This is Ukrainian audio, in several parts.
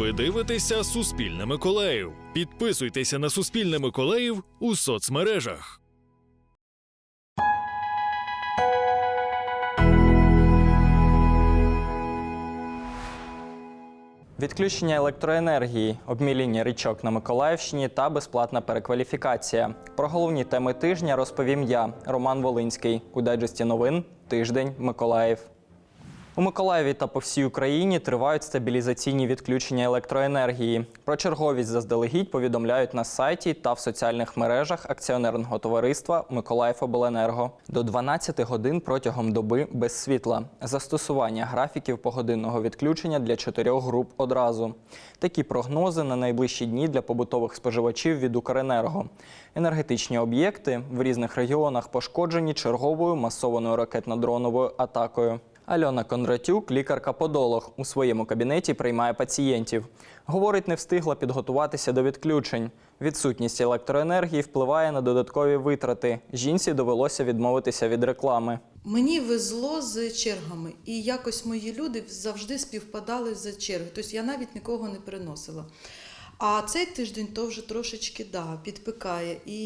Ви дивитеся Суспільне Миколаїв. Підписуйтеся на Суспільне Миколаїв у соцмережах. Відключення електроенергії, обміління річок на Миколаївщині та безплатна перекваліфікація. Про головні теми тижня розповім я, Роман Волинський, у дайджесті новин Тиждень Миколаїв. У Миколаєві та по всій Україні тривають стабілізаційні відключення електроенергії. Про черговість заздалегідь повідомляють на сайті та в соціальних мережах акціонерного товариства Миколаївобленерго. До 12 годин протягом доби без світла. Застосування графіків погодинного відключення для чотирьох груп одразу. Такі прогнози на найближчі дні для побутових споживачів від Укренерго. Енергетичні об'єкти в різних регіонах пошкоджені черговою масованою ракетно-дроновою атакою. Альона Кондратюк, лікарка-подолог, у своєму кабінеті приймає пацієнтів. Говорить, не встигла підготуватися до відключень. Відсутність електроенергії впливає на додаткові витрати. Жінці довелося відмовитися від реклами. Мені везло з чергами, і якось мої люди завжди співпадали за черги. Тобто я навіть нікого не переносила. А цей тиждень то вже трошечки да, підпикає. І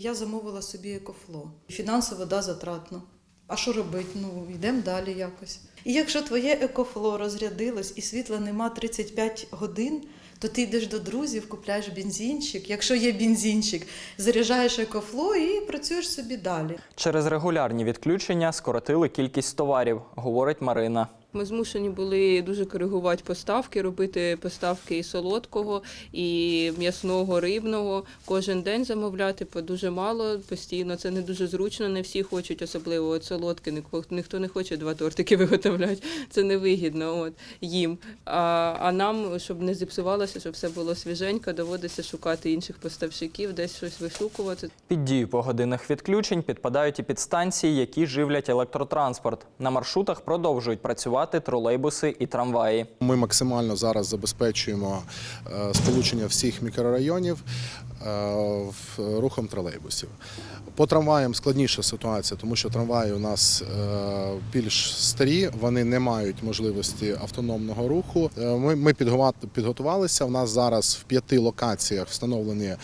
я замовила собі екофло. Фінансово да, затратно. А що робити? Ну, йдемо далі якось. І якщо твоє екофло розрядилось і світла нема 35 годин, то ти йдеш до друзів, купляєш бензинчик. Якщо є бензинчик, заряджаєш екофло і працюєш собі далі. Через регулярні відключення скоротили кількість товарів, говорить Марина. Ми змушені були дуже коригувати поставки, робити поставки і солодкого, і м'ясного, рибного. Кожен день замовляти по дуже мало постійно. Це не дуже зручно. Не всі хочуть, особливо от солодке. Ніхто, не хоче два тортики виготовляти. Це невигідно от, їм. А, а нам, щоб не зіпсувалося, щоб все було свіженько, доводиться шукати інших поставщиків, десь щось вишукувати. Під дію погодинних відключень підпадають і підстанції, які живлять електротранспорт. На маршрутах продовжують працювати тролейбуси і трамваї. Ми максимально зараз забезпечуємо е, сполучення всіх мікрорайонів рухом тролейбусів. По трамваям складніша ситуація, тому що трамваї у нас е, більш старі, вони не мають можливості автономного руху. Е, Ми, підготувалися. У нас зараз в п'яти локаціях встановлені е,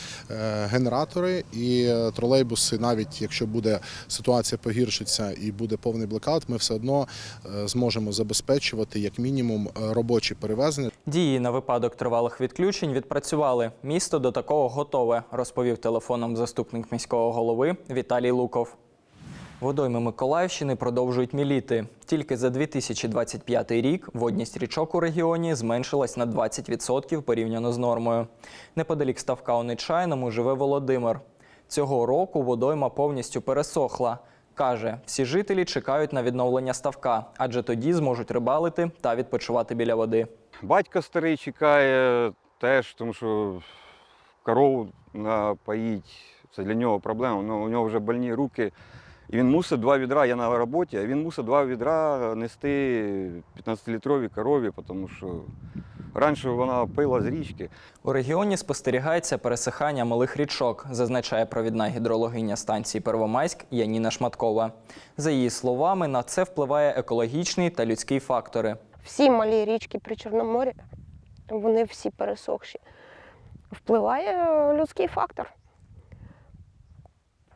генератори і е, тролейбуси, навіть якщо буде ситуація погіршиться і буде повний блекаут, ми все одно е, зможемо забезпечувати як мінімум е, робочі перевезення. Дії на випадок тривалих відключень відпрацювали. Місто до такого готове, розповів телефоном заступник міського голови Віталій Луков. Водойми Миколаївщини продовжують міліти. Тільки за 2025 рік водність річок у регіоні зменшилась на 20% порівняно з нормою. Неподалік ставка у Нечайному живе Володимир. Цього року водойма повністю пересохла. Каже, всі жителі чекають на відновлення ставка, адже тоді зможуть рибалити та відпочивати біля води. Батько старий чекає теж, тому що корову напоїть це для нього проблема. Ну, у нього вже больні руки. І він мусить два відра, я на роботі, а він мусить два відра нести 15-літрові корові, тому що раніше вона пила з річки. У регіоні спостерігається пересихання малих річок, зазначає провідна гідрологиня станції Первомайськ Яніна Шматкова. За її словами, на це впливає екологічний та людський фактори. всі малі річки при Чорноморі, вони всі пересохші. Впливає людський фактор.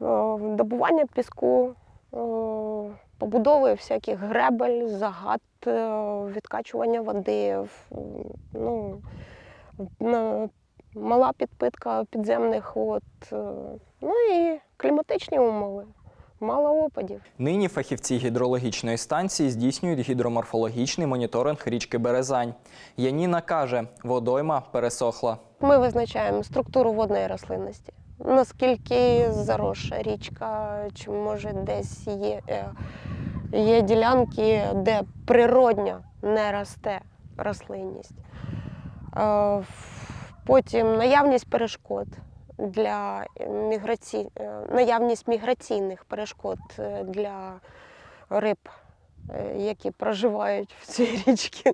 Е, Добування піску, е, побудови всяких гребель, загад, е, відкачування води, ну, мала підпитка підземних вод, ну і кліматичні умови, мало опадів. Нині фахівці гідрологічної станції здійснюють гідроморфологічний моніторинг річки Березань. Яніна каже, водойма пересохла. Ми визначаємо структуру водної рослинності. Наскільки заросша річка, чи може десь є, е, є ділянки, де природньо не росте рослинність. Е, Потім наявність перешкод для міграці... е, наявність міграційних перешкод е, для риб, е, які проживають в цій річці.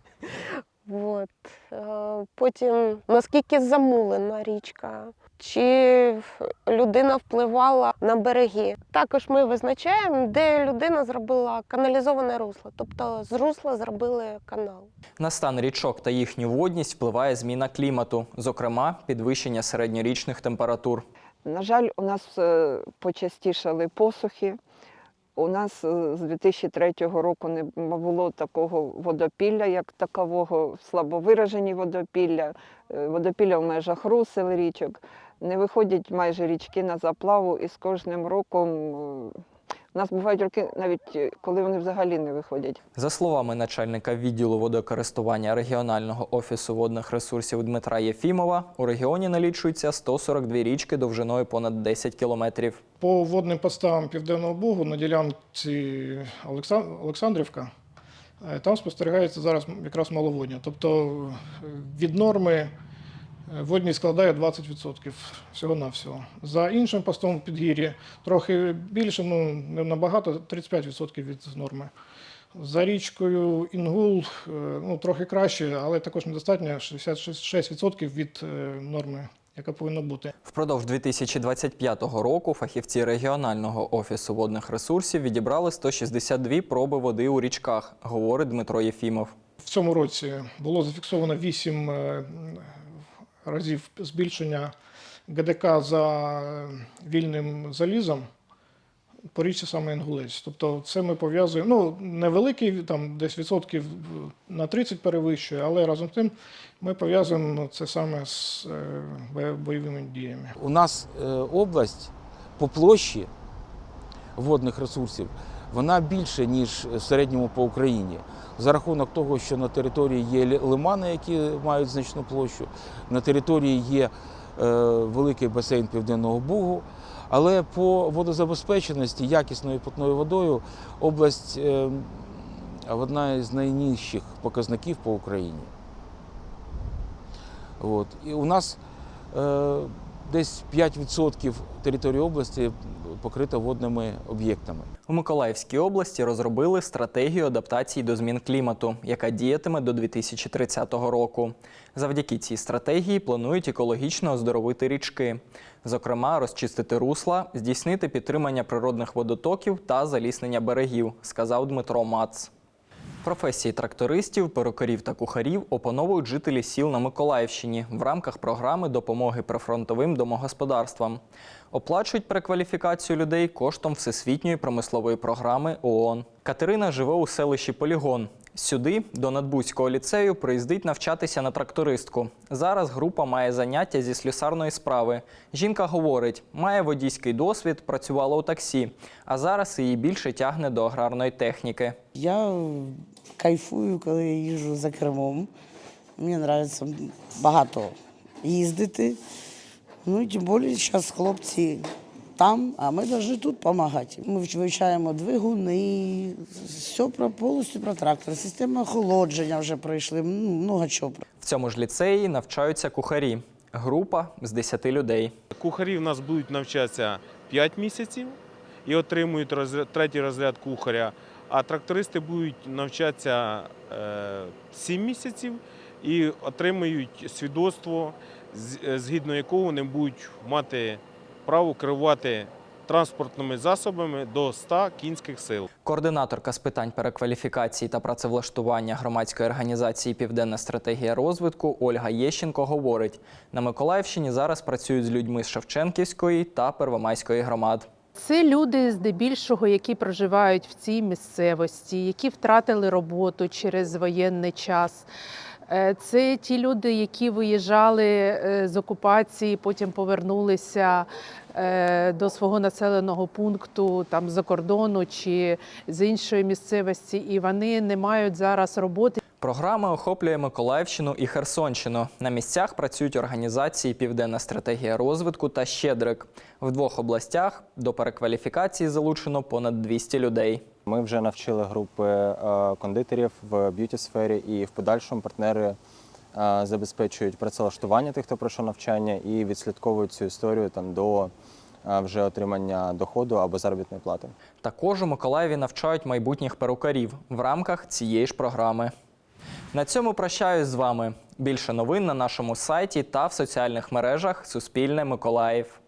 От. Е, Потім наскільки замулена річка, чи людина впливала на береги. Також ми визначаємо, де людина зробила каналізоване русло, тобто з русла зробили канал. На стан річок та їхню водність впливає зміна клімату, зокрема підвищення середньорічних температур. На жаль, у нас е, почастішали посухи. У нас е, з 2003 року не було такого водопілля, як такового, слабовиражені водопілля, е, водопілля в межах русел річок. Не виходять майже річки на заплаву, і з кожним роком е, у нас бувають роки, навіть е, коли вони взагалі не виходять. За словами начальника відділу водокористування регіонального офісу водних ресурсів Дмитра Єфімова, у регіоні налічується 142 річки довжиною понад 10 кілометрів. По водним поставам Південного Бугу на ділянці Олексан- Олександрівка е, там спостерігається зараз якраз маловодня. Тобто е, від норми е, водність складає 20% всього-навсього. За іншим постом в Підгір'ї трохи більше, ну не набагато, 35% від норми. За річкою Інгул е, ну, трохи краще, але також недостатньо 66% від е, норми, яка повинна бути. Впродовж 2025 року фахівці регіонального офісу водних ресурсів відібрали 162 проби води у річках, говорить Дмитро Єфімов. В цьому році було зафіксовано 8 е, разів збільшення ГДК за вільним залізом по річці саме Інгулець. Тобто це ми пов'язуємо, ну, невеликий, там десь відсотків на 30 перевищує, але разом з тим ми пов'язуємо це саме з е, бойовими діями. У нас е, область по площі водних ресурсів вона більше, ніж в середньому по Україні. За рахунок того, що на території є лимани, які мають значну площу, на території є е, великий басейн Південного Бугу. Але по водозабезпеченості якісною питною водою область е, одна з найнижчих показників по Україні. От. І у нас е, десь 5% території області покрита водними об'єктами. У Миколаївській області розробили стратегію адаптації до змін клімату, яка діятиме до 2030 року. Завдяки цій стратегії планують екологічно оздоровити річки, зокрема, розчистити русла, здійснити підтримання природних водотоків та заліснення берегів, сказав Дмитро Мац. Професії трактористів, перукарів та кухарів опановують жителі сіл на Миколаївщині в рамках програми допомоги прифронтовим домогосподарствам. Оплачують перекваліфікацію людей коштом всесвітньої промислової програми ООН. Катерина живе у селищі Полігон. Сюди, до Надбузького ліцею, приїздить навчатися на трактористку. Зараз група має заняття зі слюсарної справи. Жінка говорить, має водійський досвід, працювала у таксі, а зараз її більше тягне до аграрної техніки. Я кайфую, коли я їжджу за кермом. Мені подобається багато їздити. Ну тим більше зараз хлопці там, а ми повинні тут допомагати. Ми вивчаємо двигуни, все про повністю про трактор, система охолодження вже пройшли, ну, много чого. В цьому ж ліцеї навчаються кухарі. Група з 10 людей. Кухарі в нас будуть навчатися 5 місяців і отримують розряд, третій розряд кухаря, а трактористи будуть навчатися е, 7 місяців і отримують свідоцтво, е, згідно якого вони будуть мати право керувати транспортними засобами до 100 кінських сил. Координаторка з питань перекваліфікації та працевлаштування громадської організації Південна стратегія розвитку Ольга Єщенко говорить: на Миколаївщині зараз працюють з людьми з Шевченківської та Первомайської громад. Це люди здебільшого, які проживають в цій місцевості, які втратили роботу через воєнний час. Е, Це ті люди, які виїжджали е, з окупації, потім повернулися е, до свого населеного пункту там за кордону чи з іншої місцевості, і вони не мають зараз роботи. Програма охоплює Миколаївщину і Херсонщину. На місцях працюють організації Південна стратегія розвитку та Щедрик. В двох областях до перекваліфікації залучено понад 200 людей. Ми вже навчили групи е, кондитерів в б'юті сфері і в подальшому партнери е, забезпечують працевлаштування тих, хто пройшов навчання, і відслідковують цю історію там до е, вже отримання доходу або заробітної плати. Також у Миколаєві навчають майбутніх перукарів в рамках цієї ж програми. На цьому прощаюсь з вами. Більше новин на нашому сайті та в соціальних мережах Суспільне Миколаїв.